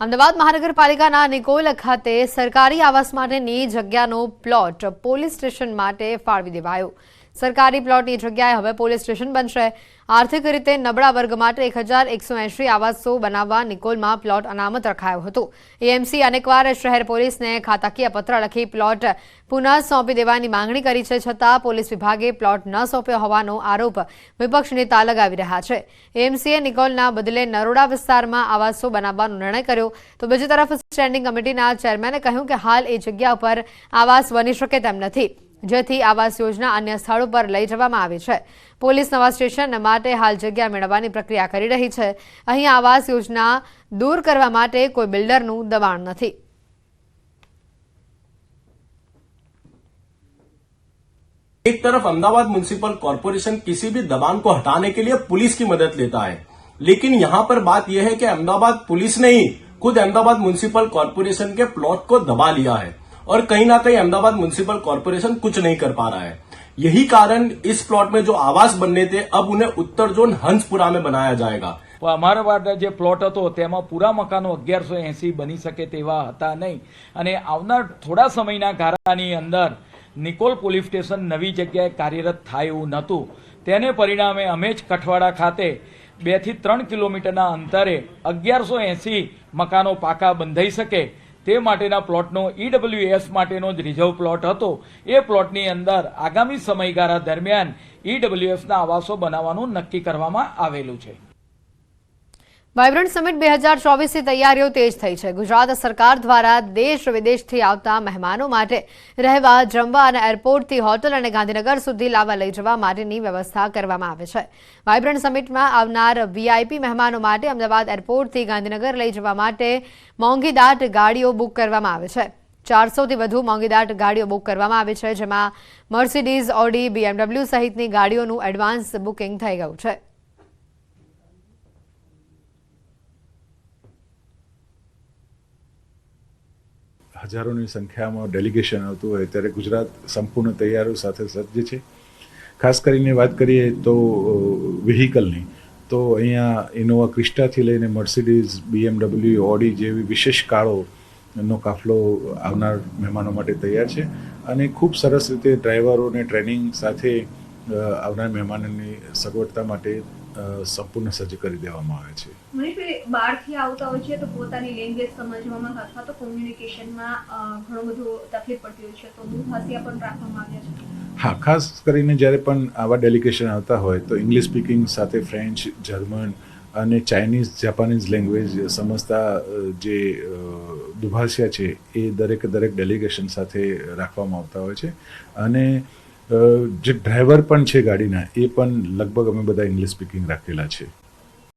અમદાવાદ મહાનગરપાલિકાના નિકોલ ખાતે સરકારી આવાસ માટેની જગ્યાનો પ્લોટ પોલીસ સ્ટેશન માટે ફાળવી દેવાયો. સરકારી પ્લોટની જગ્યાએ હવે પોલીસ સ્ટેશન બનશે. આર્થિક રીતે નબળા વર્ગ માટે એક હજાર એકસો એંશી આવાસો બનાવવા નિકોલમાં પ્લોટ અનામત રખાયો હતો. એએમસી અનેકવાર શહેર પોલીસને ખાતાકીય પત્ર લખી પ્લોટ પુનઃ સોંપી દેવાની માંગણી કરી છે, છતાં પોલીસ વિભાગે પ્લોટ ન સોંપ્યો હોવાનો આરોપ વિપક્ષ નેતા લગાવી રહ્યા છે. એએમસીએ નિકોલના બદલે નરોડા વિસ્તારમાં આવાસો બનાવવાનો નિર્ણય કર્યો. તો બીજી તરફ સ્ટેન્ડિંગ કમિટીના ચેરમેને કહ્યું કે હાલ એ જગ્યા પર આવાસ બની શકે તેમ નથી. જેથી આવાસ યોજના અન્ય સ્થળો પર લઈ જવામાં આવી છે પોલીસ નવા સ્ટેશન માટે હાલ જગ્યા મેળવવાની પ્રક્રિયા કરી રહી છે અહીં આવાસ યોજના દૂર કરવા માટે કોઈ બિલ્ડરનું દબાણ નથી एक तरफ अहमदाबाद म्यूनिसिपल कॉरपोरेशन किसी भी दबान को हटाने के लिए पुलिस की मदद लेता है लेकिन यहां पर बात यह है कि अहमदाबाद पुलिस ने ही खुद अहमदाबाद म्यूनिसिपल कॉरपोरेशन के प्लॉट को दबा लिया है और कहीं ना कहीं अहमदाबाद म्यूनिसिपल कॉरपोरेशन कुछ नहीं कर पा रहा है यही कारण इस प्लॉट में जो आवास बनने थे अब उन्हें उत्तर जोन हंसपुरा में बनाया जाएगा પણ અમારા માટે જે પ્લોટ હતો તેમાં પૂરા મકાનો અગિયારસો એંસી બની શકે તેવા હતા નહીં અને આવનાર થોડા સમયના ગાળાની અંદર નિકોલ પોલીસ સ્ટેશન નવી જગ્યાએ કાર્યરત થાય એવું નહોતું તેને પરિણામે અમે જ કઠવાડા ખાતે બેથી ત્રણ કિલોમીટરના અંતરે અગિયારસો એંસી મકાનો પાકા બંધાઈ શકે તે માટેના પ્લોટનો ઈડબ્લ્યુએસ માટેનો જ રિઝર્વ પ્લોટ હતો. એ પ્લોટની અંદર આગામી સમયગાળા દરમિયાન ઈડબ્લ્યુએસના આવાસો બનાવવાનું નક્કી કરવામાં આવેલું છે. વાયબ્રન્ટ સમિટ બે હજાર ચોવીસની તૈયારીઓ તેજ થઈ છે. ગુજરાત સરકાર દ્વારા દેશ વિદેશથી આવતા મહેમાનો માટે રહેવા, જમવા અને એરપોર્ટથી હોટલ અને ગાંધીનગર સુધી લાવવા લઈ જવા માટેની વ્યવસ્થા કરવામાં આવે છે. વાયબ્રન્ટ સમિટમાં આવનાર વીઆઈપી મહેમાનો માટે અમદાવાદ એરપોર્ટથી ગાંધીનગર લઈ જવા માટે મોંઘીદાટ ગાડીઓ બુક કરવામાં આવે છે. ચારસોથી વધુ મોંઘીદાટ ગાડીઓ બુક કરવામાં આવી છે, જેમાં મર્સિડીઝ, ઓડી, બીએમડબલ્યુ સહિતની ગાડીઓનું એડવાન્સ બુકિંગ થઈ ગયું છે. હજારોની સંખ્યામાં ડેલિગેશન આવતું હોય, ત્યારે ગુજરાત સંપૂર્ણ તૈયારો સાથે સજ્જ છે. ખાસ કરીને વાત કરીએ તો વ્હીકલની તો અહીંયા ઇનોવા ક્રિસ્ટાથી લઈને મર્સિડીઝ બીએમડબલ્યુ ઓડી જેવી વિશેષ કાળોનો કાફલો આવનાર મહેમાનો માટે તૈયાર છે. અને ખૂબ સરસ રીતે ડ્રાઈવરોને ટ્રેનિંગ સાથે આવનાર મહેમાનોની સગવડતા માટે સંપૂર્ણ સજ્જ કરી દેવામાં આવે છે. મનીષભાઈ બહારથી આવતા હોય છે તો પોતાની લેંગ્વેજ સમજવામાં અથવા તો કોમ્યુનિકેશનમાં ઘણો બધો તકલીફ પડતી હોય છે તો દૂરભાષિયા પણ રાખવામાં આવ્યા છે. હા ખાસ કરીને જ્યારે પણ આવા ડેલિગેશન આવતા હોય તો ઇંગ્લિશ સ્પીકિંગ સાથે ફ્રેન્ચ જર્મન અને ચાઇનીઝ જાપાનીઝ લેંગ્વેજ સમજતા જે દુભાષ્યા છે એ દરેક દરેક ડેલિગેશન સાથે રાખવામાં આવતા હોય છે. અને જે ડ્રાઈવર પણ છે ગાડીના એ પણ લગભગ અમે બધા ઇંગ્લિશ સ્પીકિંગ રાખેલા છે.